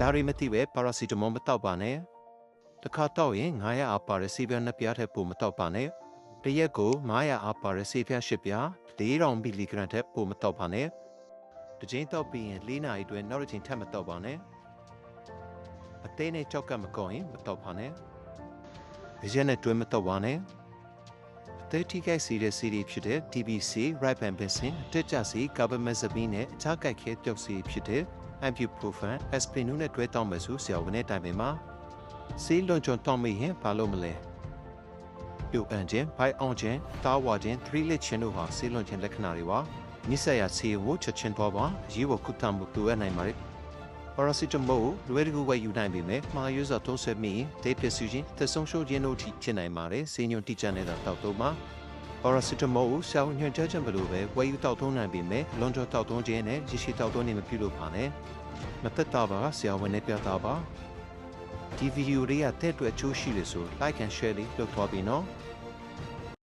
ဒါရီမသိပဲပါရာစီတမောမတောက်ပါနဲ့တစ်ခါတောက်ရင်900အားပါတဲ့ဆေးပြားနှစ်ပြားထက်ပိုမတောက်ပါနဲ့တစ်ရက်ကို900အားပါတဲ့ဆေးပြား10ပြား4000မီလီဂရမ်ထက်ပိုမတောက်ပါနဲ့တစ်ချိန်တောက်ပြီးရင်4နာရီအတွင်းနောက်တစ်ချိန်ထပ်မတောက်ပါနဲ့အသေးနဲ့ကြောက်ကပ်မကောင်းရင်မတောက်ပါနဲ့ရက်နဲ့တွဲမတောက်ပါနဲ့အသေးထိခိုက်စေတဲ့စီးရီဖြစ်တဲ့ TBC, Rifampicin, တက်ကြစီ Carbamazepine နဲ့အခြားကြိုက်ခဲပျောက်စီဖြစ်တဲ့ Ibuprofen, Aspirin နဲ့တွဲတောင်းမယ်ဆိုဆရာဝန်နဲ့တိုင်ပင်ပါဆေးလွန်ချွန်တောင်းမိရင်ဘာလို့မလဲပြုတ်အန်ခြင်း၊ဘိုက်အောင်ခြင်း၊တားဝါခြင်း၊3လစ်ခြင်းတို့ဟာဆေးလွန်ခြင်းလက္ခဏာတွေပါနိစ္စရာဆေးကိုချက်ချင်းသွားပါရေးဝကုတမှုတူရနိုင်ပါတယ်ပါရာစီတမိုလွယ်တကူဝယ်ယူနိုင်ပေမဲ့မှားရွေးစွာသုံးဆွဲမိရင်ဒေးပစ်ဆူခြင်းသက်ဆုံးရှုံးခြင်းတို့ထိဖြစ်နိုင်ပါတယ်ဆေးညွန်တိကျနေတာတောက်တော့မှာ ပါရာစီတမိုကိုဆောင်းညွှန်ချက်ချက်မလို့ပဲဝယ်ယူတောက်သုံးနိုင်ပေမဲ့လွန်ကျော်တောက်သုံးခြင်းနဲ့ရရှိတောက်သုံးနေမပြုလို့ပါနဲ့မသက်တာပါဆရာဝန်နဲ့ပြတာပါဒီဗီဒီယိုလေးကတဲ့အတွက်အချိုးရှိလေဆို like and share လေးလုပ်သွားပြီနော်